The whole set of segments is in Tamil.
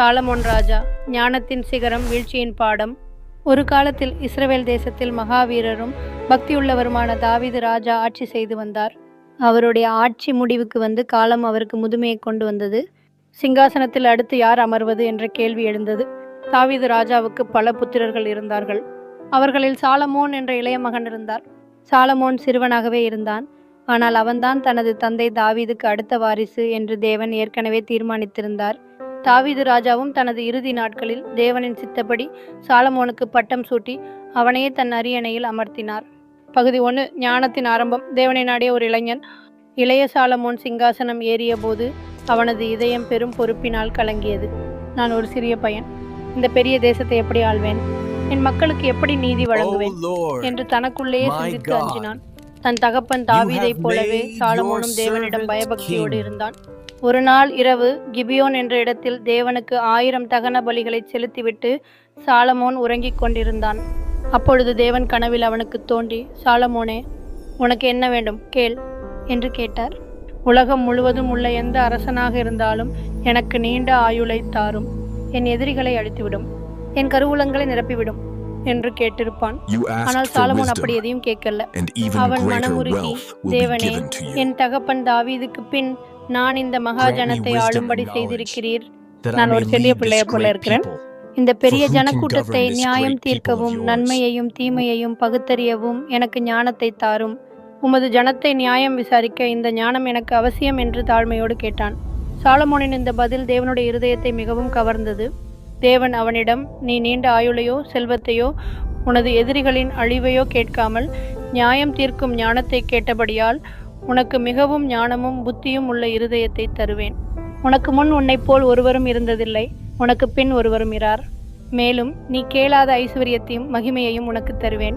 சாலமோன் ராஜா ஞானத்தின் சிகரம் வீழ்ச்சியின் பாடம். ஒரு காலத்தில் இஸ்ரவேல் தேசத்தில் மகாவீரரும் பக்தியுள்ளவருமான தாவீது ராஜா ஆட்சி செய்து வந்தார். அவருடைய ஆட்சி முடிவுக்கு வந்து காலம் அவருக்கு முதுமையை கொண்டு வந்தது. சிங்காசனத்தில் அடுத்து யார் அமர்வது என்ற கேள்வி எழுந்தது. தாவீது ராஜாவுக்கு பல புத்திரர்கள் இருந்தார்கள். அவர்களில் சாலமோன் என்ற இளைய மகன் இருந்தார். சாலமோன் சிறுவனாகவே இருந்தான். ஆனால் அவன்தான் தனது தந்தை தாவீதுக்கு அடுத்த வாரிசு என்று தேவன் ஏற்கனவே தீர்மானித்திருந்தார். தாவீது ராஜாவும் தனது இறுதி நாட்களில் தேவனின் சித்தப்படி சாலமோனுக்கு பட்டம் சூட்டி அவனையே தன் அரியணையில் அமர்த்தினார். பகுதி ஒன்று ஞானத்தின் ஆரம்பம். தேவனை நாடிய ஒரு இளைஞன் இளைய சாலமோன் சிங்காசனம் ஏறிய போது அவனது இதயம் பெரும் பொறுப்பினால் கலங்கியது. நான் ஒரு சிறிய பையன். இந்த பெரிய தேசத்தை எப்படி ஆள்வேன்? என் மக்களுக்கு எப்படி நீதி வழங்குவேன்? Oh என்று தனக்குள்ளேயே சிந்தித்து. அஞ்சினான். தன் தகப்பன் தாவீதைப் போலவே சாலமோனும் தேவனிடம் பயபக்தியோடு. இருந்தான். ஒரு நாள் இரவு கிபியோன் என்ற இடத்தில் தேவனுக்கு ஆயிரம் தகன பலிகளை செலுத்திவிட்டு சாலமோன் உறங்கிக் கொண்டிருந்தான். அப்பொழுது தேவன் கனவில் அவனுக்கு தோன்றி சாலமோனே உனக்கு என்ன வேண்டும்? கேள் என்று கேட்டார். உலகம் முழுவதும் உள்ள எந்த அரசனாக இருந்தாலும் எனக்கு நீண்ட ஆயுளை தாரும். என் எதிரிகளை அழித்துவிடும். என் கருவூலங்களை நிரப்பிவிடும் என்று கேட்டிருப்பான். ஆனால் சாலமோன் அப்படி எதையும் கேட்கல. அவன் மனமுருகி தேவனே. என் தகப்பன் தாவீதுக்கு பின் நான் இந்த மகாஜனத்தை ஆளும்படி செய்திருக்கிறீர். நான் ஒரு this பிள்ளையை போல இருக்கிறேன். இந்த பெரிய ஜனக்கூட்டத்தை நியாயம் தீர்க்கவும்? நன்மையையும் தீமையையும் பகுத்தறியவும் எனக்கு ஞானத்தை தாரும். உமது ஜனத்தை நியாயம் விசாரிக்க இந்த ஞானம் எனக்கு அவசியம் என்று தாழ்மையோடு கேட்டான். சாலமோனின் இந்த பதில் தேவனுடைய இருதயத்தை மிகவும் கவர்ந்தது. தேவன் அவனிடம் நீ நீண்ட ஆயுளையோ செல்வத்தையோ உனது எதிரிகளின் அழிவையோ கேட்காமல் நியாயம் தீர்க்கும் ஞானத்தை கேட்டபடியால் உனக்கு மிகவும் ஞானமும் புத்தியும் உள்ள இருதயத்தை தருவேன். உனக்கு முன் உன்னைப் போல் ஒருவரும் இருந்ததில்லை. உனக்கு பின் ஒருவரும் இரார். மேலும் நீ கேளாத ஐஸ்வர்யத்தையும் மகிமையையும் உனக்கு தருவேன்.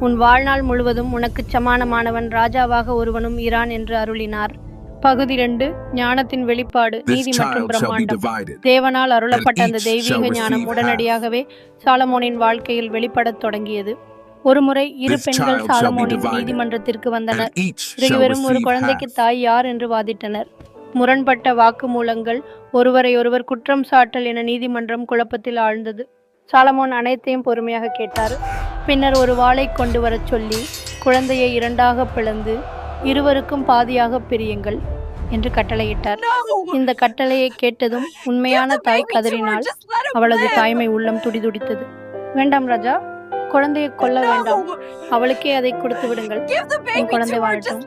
உன் வாழ்நாள் முழுவதும் உனக்குச் சமானமானவன் ராஜாவாக ஒருவனும் இரான் என்று அருளினார். பகுதி ரெண்டு ஞானத்தின் வெளிப்பாடு நீதி மற்றும் பிரம்மாண்டம். தேவனால் அருளப்பட்ட அந்த தெய்வீக ஞானம் உடனடியாகவே சாலமோனின் வாழ்க்கையில் வெளிப்படத் தொடங்கியது. ஒருமுறை இரு பெண்கள் சாலமோனின் நீதிமன்றத்திற்கு வந்தனர். இருவரும் ஒரு குழந்தைக்கு. தாய் யார் என்று வாதிட்டனர். முரண்பட்ட வாக்குமூலங்கள் ஒருவரை ஒருவர் குற்றம் சாட்டல் என நீதிமன்றம் குழப்பத்தில் ஆழ்ந்தது. சாலமோன் அனைத்தையும் பொறுமையாக கேட்டார். பின்னர் ஒரு வாளை கொண்டு வரச் சொல்லி குழந்தையை இரண்டாக பிளந்து இருவருக்கும் பாதியாக பிரியுங்கள் என்று கட்டளையிட்டார். இந்த கட்டளையை கேட்டதும் உண்மையான தாய் கதறினாள் அவளது தாய்மை உள்ளம் துடிதுடித்தது. வேண்டாம் ராஜா குழந்தையை கொல்ல வேண்டாம் அவளுக்கே அதை கொடுத்து விடுங்கள் குழந்தை. வாழட்டும்